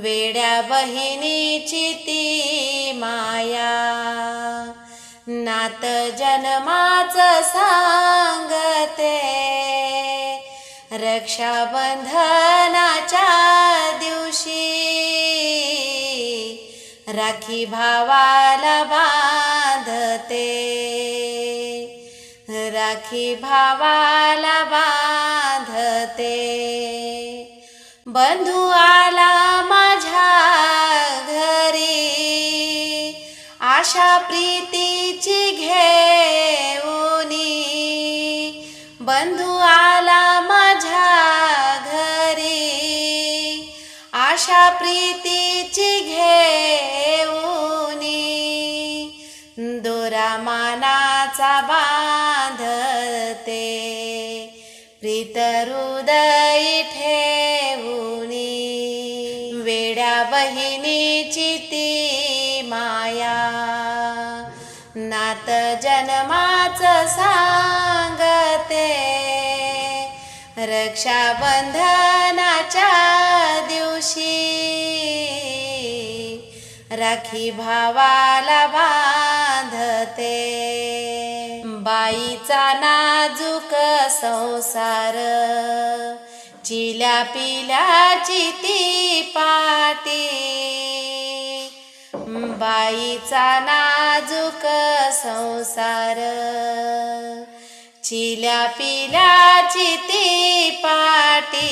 वेड्या बहिणीची ती माया. नात जन्माच सांगते. रक्षाबंधनाच्या दिवशी राखी भावाला बांधते. राखी भावाला बांधते. बंधू आला आशा प्रीतीची घेऊनी. बंधू आला माझ्या घरी. आशा प्रीतीची घेऊनी. दोरा मानाचा बांधते. प्रीत हृदय ठेवूनी वेड्या बहिणीची ती माया. नात जन्माच सांगते. रक्षाबंधनाच्या दिवशी राखी भावाला बांधते. बाईचा नाजूक संसार चिल्या पिल्याची ती पाटी बाईचा नाजूक संसार. चिल्या पिल्याची ती पाटी.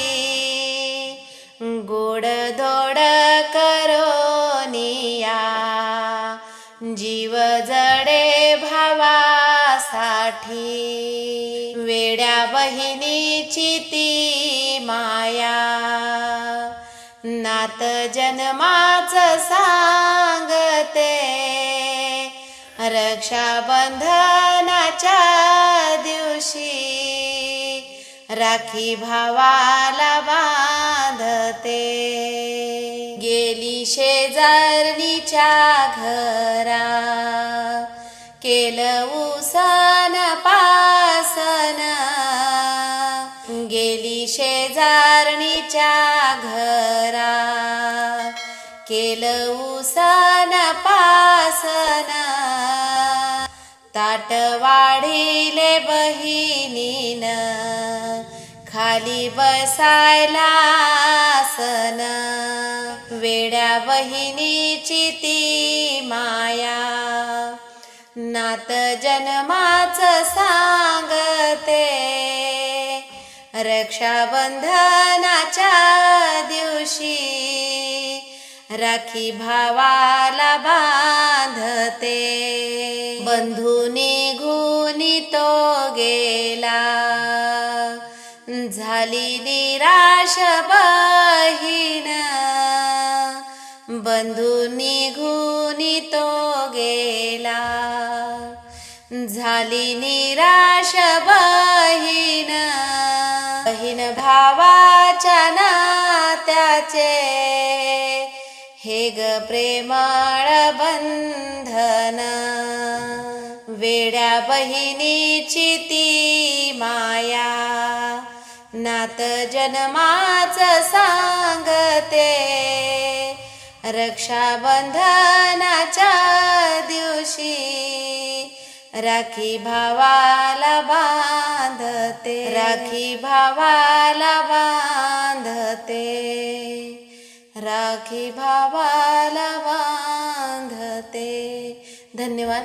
गोड धोड करोनिया. जीव जडे भावासाठी. वेड्या बहिणीची ती माया. नात जन्माच सांगते रक्षाबंधनाच्या दिवशी राखी भावाला बांधते. गेली शेजारणीच्या घरा केलं तारणीच्या घरा केलं उसन पासन. ताट वाढिले बहिणीन खाली बसायला आसन. वेड्या बहिणीची ती माया नात जन्माच सांगते. रक्षाबंधनाच्या दिवशी राखी भावाला बांधते. बंधू निघुनी तो गेला. झाली निराश बहीण. बंधू निघून तो गेला. झाली निराश बहीण हे ग प्रेमळ बंधन. वेड्या बहिणीची ती माया. नात जन्माच सांगते. रक्षाबंधनाच्या दिवशी राखी भावाला बांधते. राखी भावाला बांधते. राखी भावाला बांधते. धन्यवाद.